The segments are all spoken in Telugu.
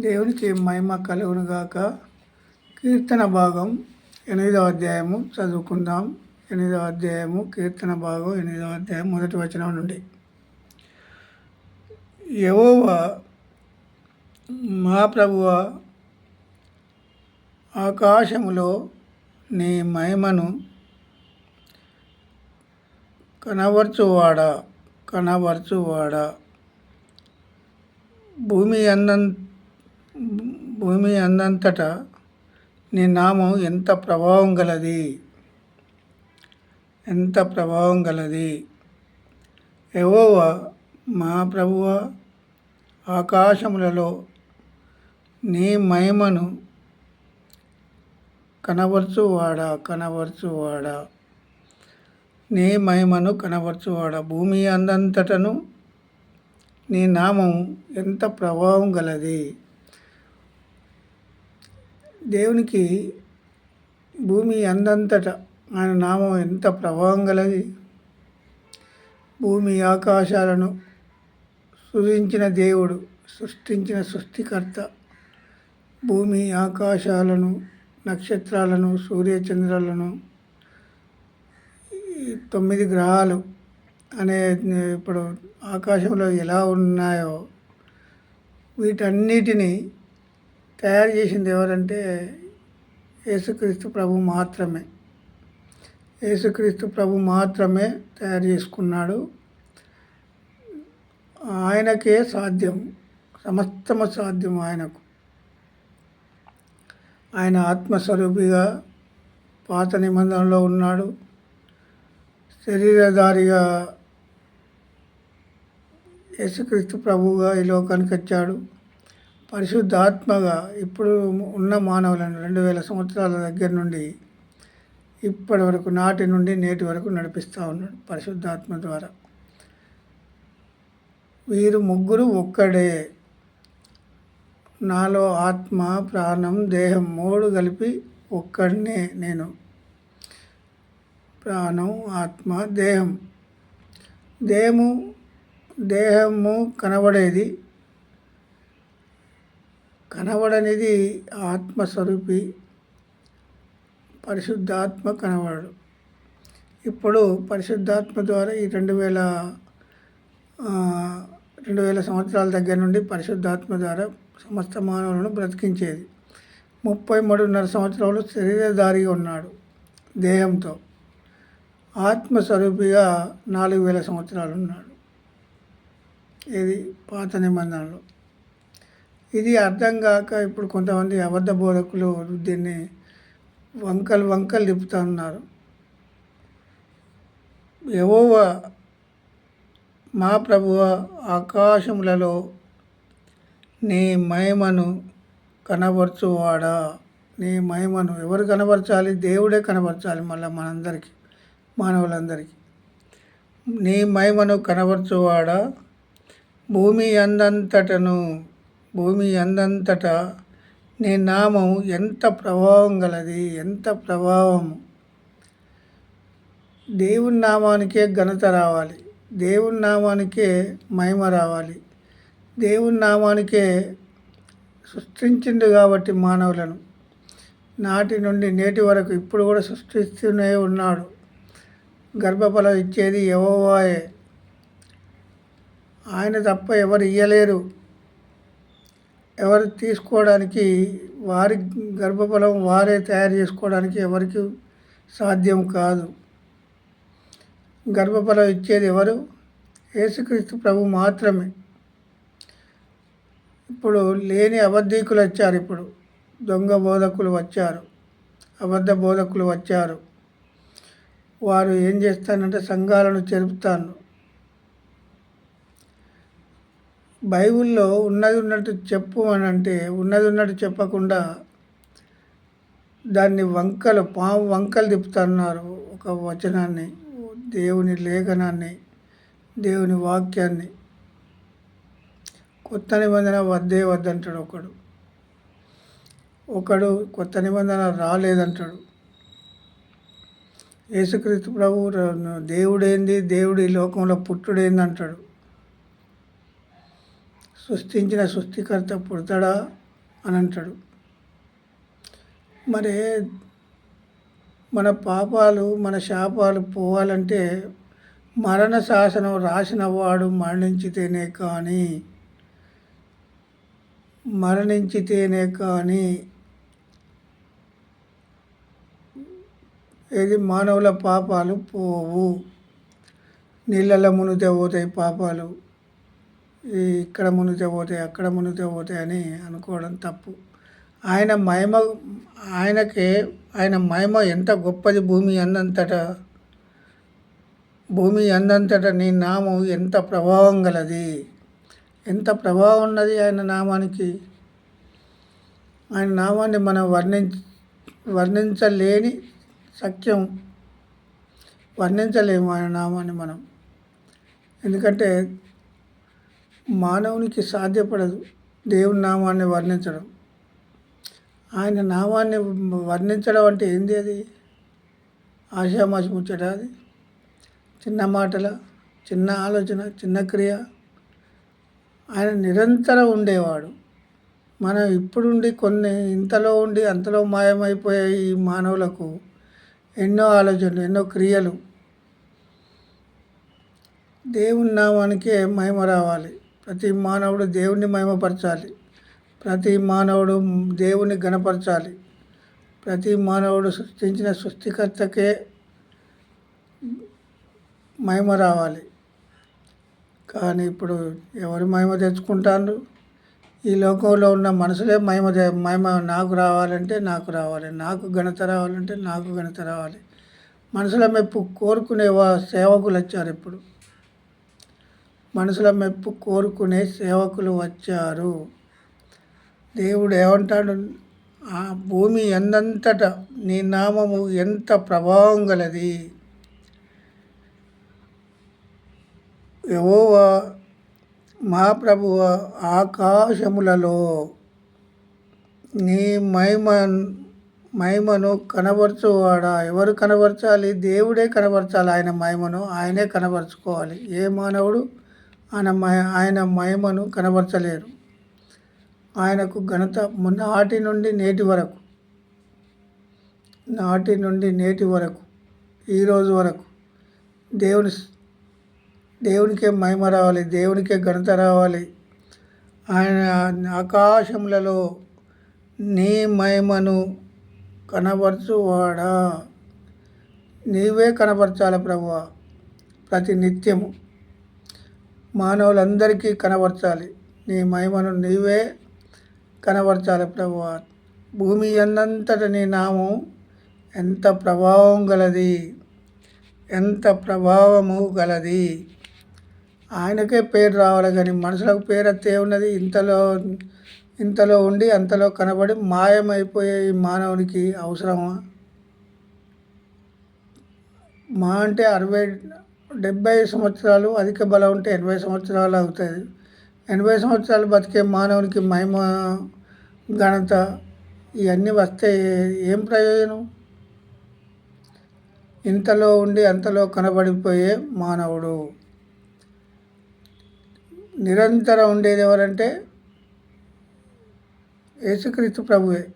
దేవునికి మహిమ కలుగునుగాక కీర్తన భాగం ఎనిమిదవ అధ్యాయము చదువుకుందాం. ఎనిమిదవ అధ్యాయము కీర్తన భాగం ఎనిమిదవ అధ్యాయం మొదటి వచనం నుండి. యవోవ మా ప్రభువ ఆకాశములో నీ మహిమను కనబరచువాడా? కనబరచువాడా? భూమి అందం భూమి అందంతటా నీ నామం ఎంత ప్రభావం గలది? ఎంత ప్రభావం గలది? ఎవోవా మా ప్రభువ ఆకాశములలో నీ మహిమను కనబరచువాడా కనబరచువాడా? నీ మహిమను కనబరచువాడా? భూమి అందంతటను నీ నామం ఎంత ప్రభావం గలది? దేవునికి భూమి అందంతట ఆయన నామం ఎంత ప్రభావం గలది. భూమి ఆకాశాలను సృజించిన దేవుడు సృష్టించిన సృష్టికర్త. భూమి ఆకాశాలను నక్షత్రాలను సూర్యచంద్రాలను తొమ్మిది గ్రహాలు అనే ఇప్పుడు ఆకాశంలో ఎలా ఉన్నాయో వీటన్నిటిని తయారు చేసింది ఎవరంటే యేసుక్రీస్తు ప్రభు మాత్రమే. యేసుక్రీస్తు ప్రభు మాత్రమే తయారు చేసుకున్నాడు. ఆయనకే సాధ్యం సమస్తము సాధ్యం ఆయనకు. ఆయన ఆత్మస్వరూపిగా పాత నిబంధనలో ఉన్నాడు. శరీరధారిగా యేసుక్రీస్తు ప్రభువుగా ఈ లోకానికి వచ్చాడు. పరిశుద్ధాత్మగా ఇప్పుడు ఉన్న మానవులను రెండు వేల సంవత్సరాల దగ్గర నుండి ఇప్పటి వరకు నాటి నుండి నేటి వరకు నడిపిస్తూ ఉన్నాడు పరిశుద్ధాత్మ ద్వారా. వీరు ముగ్గురు ఒక్కడే. నాలో ఆత్మ ప్రాణం దేహం మూడు కలిపి ఒక్కడనే నేను. ప్రాణం ఆత్మ దేహం. దేహము దేహము కనబడేది కనబడనిది ఆత్మస్వరూపి పరిశుద్ధాత్మ కనబడడు. ఇప్పుడు పరిశుద్ధాత్మ ద్వారా ఈ రెండు వేల రెండు వేల సంవత్సరాల దగ్గర నుండి పరిశుద్ధాత్మ ద్వారా సమస్త మానవులను బ్రతికించేది. ముప్పై మూడున్నర సంవత్సరాలు శరీరధారిగా ఉన్నాడు దేహంతో. ఆత్మస్వరూపిగా నాలుగు వేల సంవత్సరాలు ఉన్నాడు. ఇది పాత నిబంధనలు. ఇది అర్థం కాక ఇప్పుడు కొంతమంది అబద్ధ బోధకులు దీన్ని వంకలు వంకలు తిప్పుతా ఉన్నారు. యెహోవ మా ప్రభువ ఆకాశములలో నీ మహిమను కనబరచువాడా? నీ మహిమను ఎవరు కనబరచాలి? దేవుడే కనబరచాలి మళ్ళీ మనందరికీ మానవులందరికీ. నీ మహిమను కనబరచువాడా? భూమి అందంతటను భూమి అందంతట నీ నామం ఎంత ప్రభావం గలది ఎంత ప్రభావం దేవుని నామానికే ఘనత రావాలి. దేవుని నామానికే మహిమ రావాలి. దేవుని నామానికే సృష్టించిండు కాబట్టి మానవులను. నాటి నుండి నేటి వరకు ఇప్పుడు కూడా సృష్టిస్తూనే ఉన్నాడు. గర్భఫలం ఇచ్చేది ఎవోవాయే ఆయన తప్ప ఎవరు ఇయ్యలేరు. ఎవరు తీసుకోవడానికి వారి గర్భఫలం వారే తయారు చేసుకోవడానికి ఎవరికి సాధ్యం కాదు. గర్భఫలం ఇచ్చేది ఎవరు? యేసుక్రీస్తు ప్రభు మాత్రమే. ఇప్పుడు లేని అబద్ధీకులు వచ్చారు ఇప్పుడు. దొంగ బోధకులు వచ్చారు. అబద్ధ బోధకులు వచ్చారు. వారు ఏం చేస్తానంటే సంఘాలను చెరుపుతాను. బైబిల్లో ఉన్నది ఉన్నట్టు చెప్పు అని అంటే ఉన్నది ఉన్నట్టు చెప్పకుండా దాన్ని వంకలు పాము వంకలు తిప్పుతున్నారు ఒక వచనాన్ని దేవుని లేఖనాన్ని దేవుని వాక్యాన్ని. కొత్త నిబంధన వద్దే వద్దంటాడు ఒకడు. ఒకడు కొత్త నిబంధన రాలేదంటాడు. యేసుక్రీస్తు ప్రభు దేవుడేంది? దేవుడు ఈ లోకంలో పుట్టుడేంది అంటాడు సృష్టించిన సృష్టికర్త పుడతాడా అని అంటాడు. మరి మన పాపాలు మన శాపాలు పోవాలంటే మరణ శాసనం రాసిన వాడు మరణించితేనే కానీ మరణించితేనే కానీ ఏది మానవుల పాపాలు పోవు. నీళ్ళలో మునిగితే పోతాయి పాపాలు. ఇక్కడ మునిగితే పోతాయి అక్కడ మునిగితే పోతాయి అని అనుకోవడం తప్పు. ఆయన మహిమ ఆయనకే ఆయన మహిమ ఎంత గొప్పది భూమి అందంతట భూమి అందంతట నీ నామం ఎంత ప్రభావం గలది? ఎంత ప్రభావం ఉన్నది ఆయన నామానికి? ఆయన నామాన్ని మనం వర్ణించ వర్ణించలేని సత్యం వర్ణించలేము ఆయన నామాన్ని మనం. ఎందుకంటే మానవునికి సాధ్యపడదు. దేవుని నామాన్ని వర్ణించడం. ఆయన నామాన్ని వర్ణించడం అంటే ఏంది అది? ఆశామాసి ముచ్చట అది? చిన్న మాటల చిన్న ఆలోచన చిన్న క్రియ. ఆయన నిరంతరం ఉండేవాడు. మనం ఇప్పుడుండి కొన్ని ఇంతలో ఉండి అంతలో మాయమైపోయే ఈ మానవులకు ఎన్నో ఆలోచనలు ఎన్నో క్రియలు. దేవుని నామానికే మహిమ రావాలి. ప్రతి మానవుడు దేవుణ్ణి మహిమపరచాలి. ప్రతి మానవుడు దేవుని గణపరచాలి ప్రతి మానవుడు సృష్టించిన సృష్టికర్తకే మహిమ రావాలి. కానీ ఇప్పుడు ఎవరు మహిమ తెచ్చుకుంటారు ఈ లోకంలో ఉన్న మనసులే మహిమ మహిమ నాకు రావాలంటే నాకు రావాలి. నాకు ఘనత రావాలంటే నాకు ఘనత రావాలి. మనసుల మెప్పు కోరుకునే సేవకులు వచ్చారు ఇప్పుడు? మనుషుల మెప్పు కోరుకునే సేవకులు వచ్చారు. దేవుడు ఏమంటాడు? ఆ భూమి ఎందంతట నీ నామము ఎంత ప్రభావం గలది? ఎవోవా మా ప్రభువ ఆకాశములలో నీ మహిమ మహిమను కనబరచువాడా? ఎవరు కనబరచాలి? దేవుడే కనబరచాలి. ఆయన మహిమను ఆయనే కనబరుచుకోవాలి. ఏ మానవుడు? ఆయన ఆయన మహిమను కనబరచలేరు. ఆయనకు ఘనత నాటి నుండి నేటి వరకు. నాటి నుండి నేటి వరకు. ఈరోజు వరకు. దేవుని దేవునికే మహిమ రావాలి దేవునికే ఘనత రావాలి. ఆయన ఆకాశములలో నీ మహిమను కనబరచువాడా? నీవే కనబరచాలి ప్రభు ప్రతి నిత్యము. మానవులందరికీ కనబరచాలి. నీ మహిమను నీవే కనబరచాలి ప్రభు భూమి ఎందంతట నీ నామం ఎంత ప్రభావం గలది? ఎంత ప్రభావము గలది? ఆయనకే పేరు రావాలి కానీ మనుషులకు పేరు అత్తే ఉన్నది ఇంతలో ఇంతలో ఉండి అంతలో కనబడి మాయమైపోయే ఈ మానవునికి అవసరమా? మా అంటే అరవై డెబ్బై సంవత్సరాలు అధిక బలం ఉంటే ఎనభై సంవత్సరాలు అవుతుంది. ఎనభై సంవత్సరాలు బతికే మానవునికి మహిమ ఘనత ఇవన్నీ వస్తే ఏం ప్రయోజనం? ఇంతలో ఉండి అంతలో కనబడిపోయే మానవుడు. నిరంతరం ఉండేది ఎవరంటే యేసుక్రీస్తు ప్రభువే.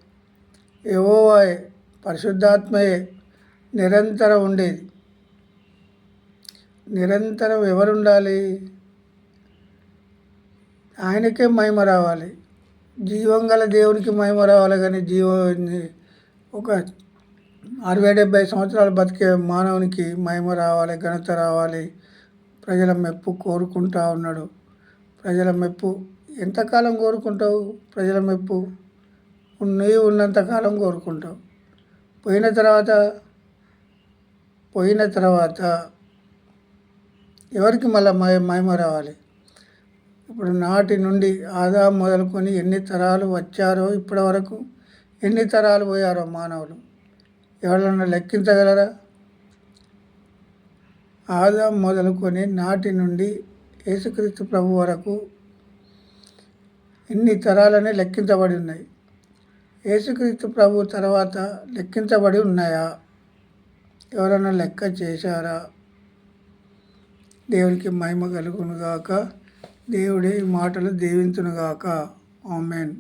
యహోవాయే పరిశుద్ధాత్మయే నిరంతరం ఉండేది. నిరంతరం ఎవరుండాలి? ఆయనకే మహిమ రావాలి. జీవం గల దేవునికి మహిమ రావాలి కానీ జీవం ఒక అరవై డెబ్బై సంవత్సరాలు బతికే మానవునికి మహిమ రావాలి ఘనత రావాలి. ప్రజల మెప్పు కోరుకుంటా ఉన్నాడు. ప్రజల మెప్పు ఎంతకాలం కోరుకుంటావు? ప్రజల మెప్పు నీవు ఉన్నంతకాలం కోరుకుంటావు. పోయిన తర్వాత పోయిన తర్వాత ఎవరికి మళ్ళీ మహిమ రావాలి? ఇప్పుడు నాటి నుండి ఆదా మొదలుకొని ఎన్ని తరాలు వచ్చారో ఇప్పటి వరకు ఎన్ని తరాలు పోయారో మానవులు? ఎవరన్నా లెక్కించగలరా? ఆదా మొదలుకొని నాటి నుండి యేసుక్రీస్తు ప్రభు వరకు ఎన్ని తరాలని లెక్కించబడి ఉన్నాయి? యేసుక్రీస్తు ప్రభు తర్వాత లెక్కించబడి ఉన్నాయా? ఎవరైనా లెక్క చేశారా? దేవునికి మహిమ కలుగునుగాక. దేవుడే మాటలు దీవించునుగాక. ఆమెన్.